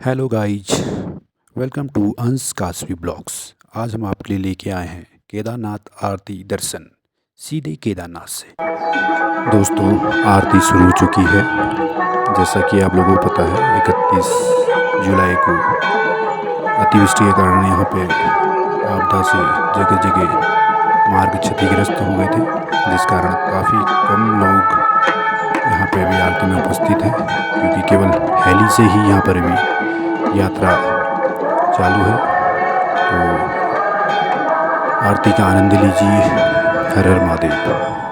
Hello guys welcome to अंश Kasvi blogs आज हम आपके लिए लेके आए हैं केदारनाथ आरती दर्शन, सीधे केदारनाथ से। दोस्तों, आरती शुरू हो चुकी है। जैसा कि आप लोगों को पता है, इकतीस जुलाई को अतिवृष्टि के कारण यहाँ पे आपदा से जगह जगह मार्ग क्षतिग्रस्त हो गए थे, जिस कारण काफ़ी कम लोग यहाँ पे भी आरती में उपस्थित हैं, क्योंकि केवल हेली से ही यहाँ पर भी यात्रा चालू है। तो आरती का आनंद लीजिए। हर हर महादेव।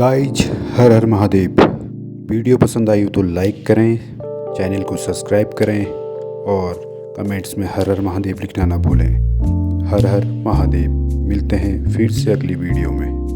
गाइज़, हर हर महादेव। वीडियो पसंद आई हो तो लाइक करें, चैनल को सब्सक्राइब करें और कमेंट्स में हर हर महादेव लिखना ना भूलें। हर हर महादेव। मिलते हैं फिर से अगली वीडियो में।